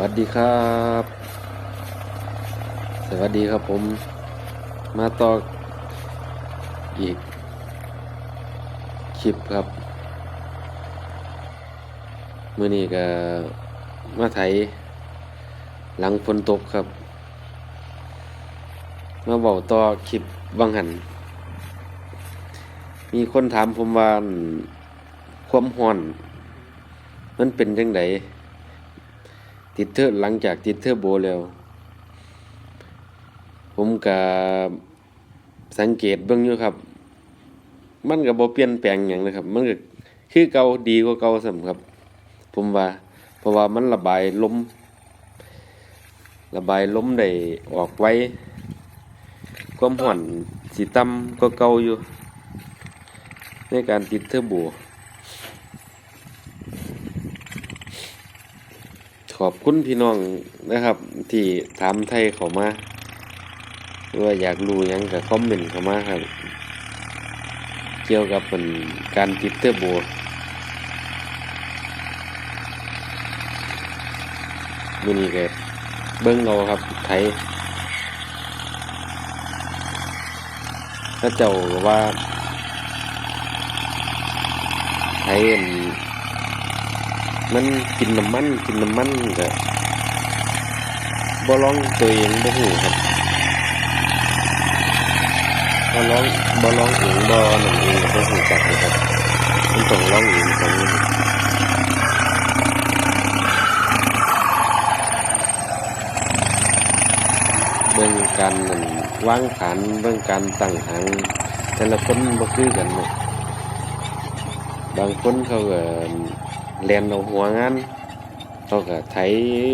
วัสดีครับ สวัสดีครับผม มาต่ออีกคลิปครับเมื่อนี้ก็มาไถหลังฝนตกครับ มาบอกต่อคลิปวังหัน มีคนถามผมว่าความห้อน มันเป็นจังได ติดเทอหลังจากติดเทอร์โบแล้ว ผมก็สังเกตเบิ่งอยู่ครับ มันก็บ่เปลี่ยนแปลงหยังนะครับ มันก็คือเก่าดีกว่าเก่าซ้ํครับ ผมว่า เพราะว่ามันระบายลมระบายลมได้ออกไว้ ความร้อนสิต่ำกว่าเก่าอยู่ ในการติดเทอร์โบ อบคุณพี่น้องนะครับ ที่ถามไทยเขามาว่าอยากรู้ยังก็คอมเมนต์เข้ามาครับ เกี่ยวกับเป็นการติดเทอร์โบมินี่ก็เบิ้งเอาครับไทยถ้าเจ้าว่าไทยอ มันกินน้ำมันกินน้ำมันก็บ่ร้องตัวเองบ่ฮู้ครับบ่ร้องบ่ร้องเองบ่นั่นเองบ่ฮู้จักเลยครับมันต้องร้องเองของมันเบิ่งการนั่นวางฐานเบิ่งการตั้งหางแต่ละคนบ่คือกันเนาะบางคนเขาก็ เรียนเอาหัวงานเขาก็ไถ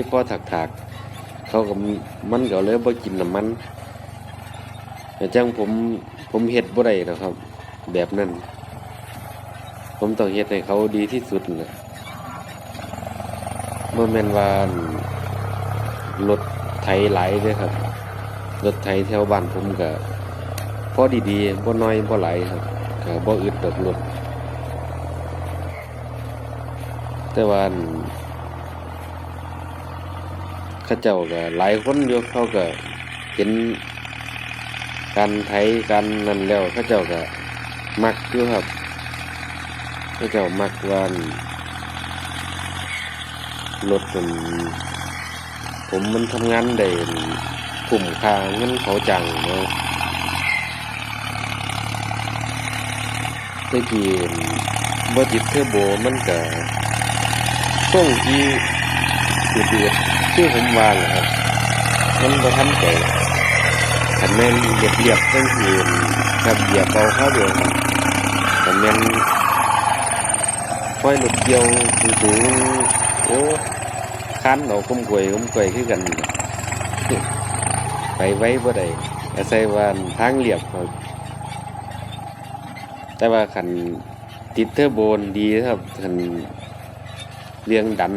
พ่อถักถักๆเขาก็มันก็เลยบ่กินน้ำมันแต่จังผมผมเฮ็ดบ่ได้หรอกครับ แบบนั้น ผมต้องเฮ็ดให้เขาดีที่สุดน่ะบ่แม่นว่ารถไถหลายด้อครับรถไถแถวบ้านผมก็พอดีๆบ่น้อยบ่หลายครับก็บ่อึดดอกรถ แต่ว่าเข้าเจ้าก็หลายคนอยู่เขาก็เห็นการไถการนั่นแล้วเข้าเจ้าก็มักอยู่ครับเข้าเจ้ามักว่านรถมันผมมันทำงานได้กลุ่มค่าเงินเขาจังเนาะเมื่อกี้บ่ติดเทอร์โบมันก็ ช่วงที่เดือดๆที่ผมว่าแหละครับมันประทันใจขันแม่นเรียบเรียบๆตั้งคืนครับเหยียบเบาเข้าเดียวครับขันแม่นค่อยหลุดเกี่ยวสูงๆโอ้คันเอาก้มกวยก้มกวยขึ้นกันไปไว้บ่ได้อาศัยว่าทางเรียบครับแต่ว่าขันติดเทอร์โบนดีครับขัน เรื่องดัน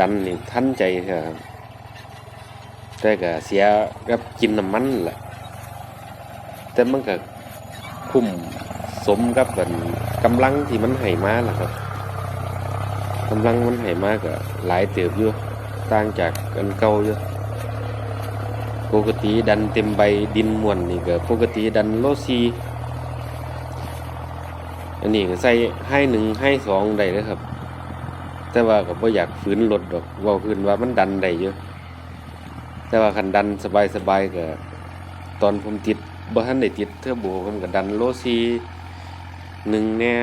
ดันนี่ทันใจครับแต่ก็เสียกับกินน้ำมันแหละแต่มันก็คุ้มสมกับแบบกำลังที่มันให้มาแหละครับกำลังมันให้มาก็หลายเติบอยู่ต่างจากอันเก่าอยู่ปกติดันเต็มใบดินมวนนี่ก็ปกติดันโลซีอันนี้ก็ใส่ให้หนึ่งให้สองได้เลยครับ แต่ว่าก็บ่อยากฝืนรถดอกเว่าขึ้นว่ามันดันได้เยอะแต่ว่าคันดันสบายๆก็ตอนผมติดบ่ทันได้ติดเทอร์โบผมก็ดันโลซีหนึ่งแน่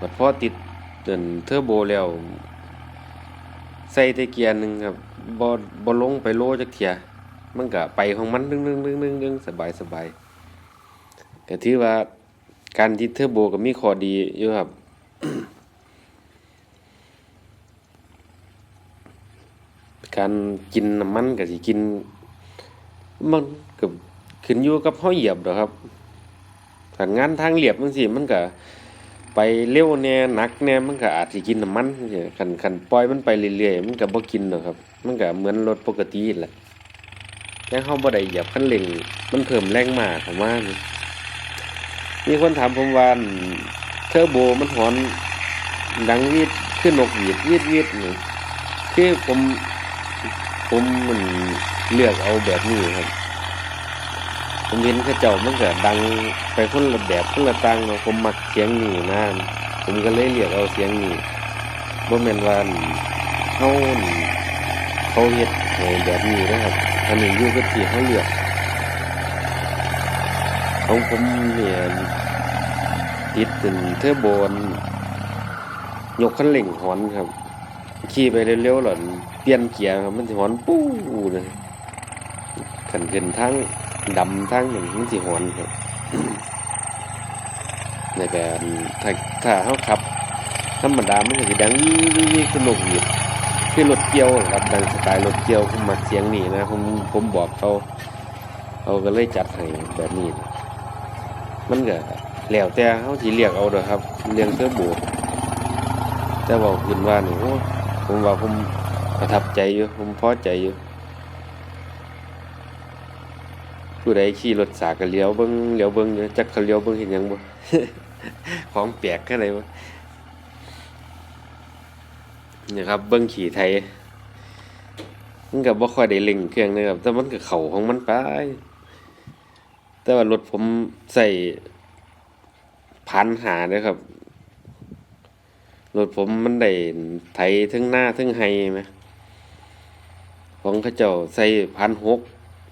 บัดพอติดจนเทอร์โบแล้ว ใส่ต่เกียร์หนึ่งครับบ่บ่ลงไปโลจักเทียมันก็ไปของมันดึงดึงดึงดึงดึงสบายสบายก็ถือว่าการติดเทอร์โบก็มีข้อดีอยู่ครับ การกินน้ำมันก็สิกิน มันก็ขึ้นอยู่กับเฮาเหยียบดอกครับถ้างานทางเรียบจังซี่มันก็ไปเร็วแน่หนักแน่มันก็อาจสิกินน้ำมันจังซี่คันคันปล่อยมันไปเรื่อยๆมันก็บ่กินดอกครับ มันก็เหมือนรถปกติแหละแต่เฮาบ่ได้เหยียบคันเร่งมันเพิ่มแรงมาเข้ามานี่มีคนถามผมว่าอั่นเทอร์โบมันหอนดังวีดขึ้นนกหวีดวีดวีดนี่คือผม ผมมันเลือกเอาแบบนี้ครับ ผมเห็นเขาเจ้ามันก็ดังไปคนละแบบคนละต่างเนาะผมมักเสียงนี้นะผมก็เลยเลือกเอาเสียงนี้บ่แม่นว่าเฮาเขาเฮ็ดแบบนี้นะครับอันนี้อยู่กับที่เฮาเลือกของผมเนี่ยติดเป็นเทอร์โบนยกคันเร่งหอนครับ ขี่ไปเร็วๆหล่อนเปลี่ยนเกียร์มันสิหอนปู้เลยขันขึ้นทั้งดำทั้งอย่งมันสิหอนครับในแบบถ้าถ้าเขาขับธรรมดามันก็สิดังยี่ยี่ยี่คือนกหวีดคือรถเกี่ยวครับดังสไตล์รถเกี่ยวผมมักเสียงนี่นะผมผมบอกเขาเขาก็เลยจัดให้แบบนี้นะมันก็แล้วแต่เขาสิเรียกเอาเด้อครับเรียงเทอร์โบแต่บอกขึ้นว่านี่โอ้ ผมว่าผมประทับใจอยู่ ผมพอใจอยู่ ผู้ใดขี่รถสากเลี้ยวเบิ่งเลี้ยวเบิ่งอยู่จักเขาเลี้ยวเบิ่งเห็นยังบ่ของแปลกแค่ไหนวะนี่ครับ เบิ้งขี่ไทยมันก็บบ่ค่อยได้เล่งเครื่องนะครับแต่มันก็เข้าของมันไป แต่ว่ารถผมใส่พันหาเด้อครับ รถผมมันได้ไถทั้งหน้าทั้งไฮไหมของเขาเจ้าใส่พันหก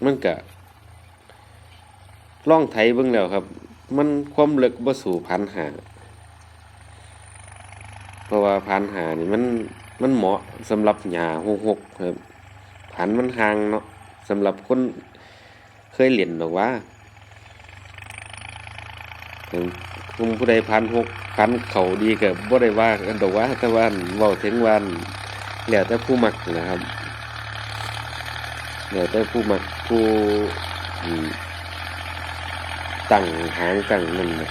มันก็ล่องไถเบิ่งแล้วครับ มันความลึกบ่สู่พันหาเพราะว่าพันหานี่มันมันเหมาะสำหรับหญ้าหกหกครับพันมันห่างเนาะสำหรับคนเคยเล่นดอกว่า คุมผู้ใดพันหกพันเขาดีกับบ่ได้ว่ากันดอกว่าแต่ว่าเว้าถึงวันแล้วแต่ผู้มักนะครับแล้วแต่ผู้มักผู้ตั้งหางตั้งนั่นนะ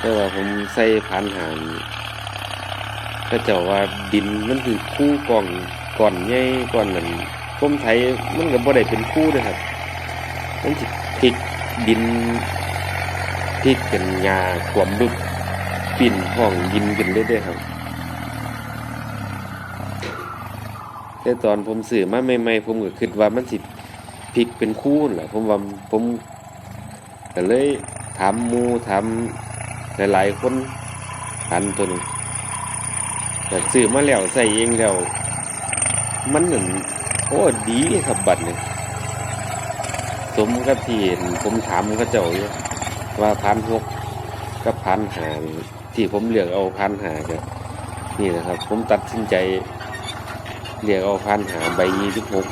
แต่ว่าผมใส่พันหางก็เจ้าว่าดินมันคือคู่ก่องก่อนใหญ่ก่อนนั้นผมไทยมันก็บ่ได้เป็นคู่เด้อครับมันสิพลิกดิน พลิกเป็นหญ้าขวมบึบปิ่นห้องดินขึ้นเรื่อยๆครับ แต่ตอนผมซื้อมาใหม่ๆผมก็คิดว่ามันสิพลิกเป็นคู่แหละผมว่าผมก็เลยถามมูถามหลายๆคนพันตัวนี้แต่ซื้อมาแล้วใส่เองแล้ว มันหนึ่งโอ้ดีครับบัตรเนี่ยสมกับที่เห็นผมถามเขาเจ้าอยู่ ว่าพันหกกับพันหาที่ผมเลือกเอาพันหากับนี่นะครับ ผมตัดสินใจเลือกเอาพันหาใบยี่สิบหก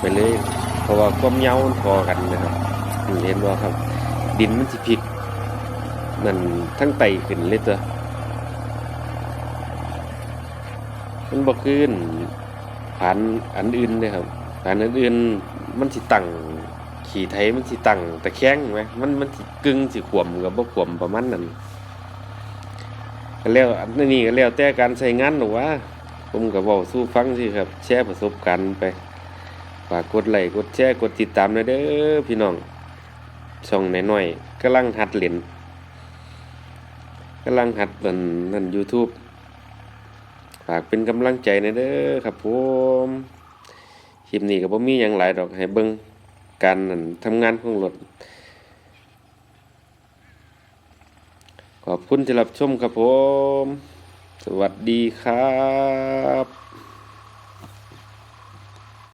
ไปเลย เพราะว่าความยาพอกันนะครับเห็นว่าครับ ดินมันสิพลิกนั่นทั้งไตขึ้นเลยตัวมันบ่ขึ้นผ่านอันอื่นเลยครับผ่านอันอื่นมันสิตั้ง ขี่ไทยมันสิตั้งตะแคงไหมมันมันสิกึ่งสิขวมกับบ่ขวมประมาณนั้นก็แล้วอันนี้ก็แล้วแต่การใช้งานหรอว่าผมก็เว้าสู้ฟังสิครับ แชร์ประสบการณ์ไปฝากกดไลค์กดแชร์กดติดตามหน่อยเด้อพี่น้องช่องน้อยๆกำลังหัดเล่นกำลังหัดนั่นนั่น YouTube ฝากเป็นกำลังใจในอยเด้อครับผมคลิปนี้ก็บ่มีหยังหลายดอกให้เบิ่ง การนั่นทำงานของรถขอบคุณที่รับชมครับผม สวัสดีครับ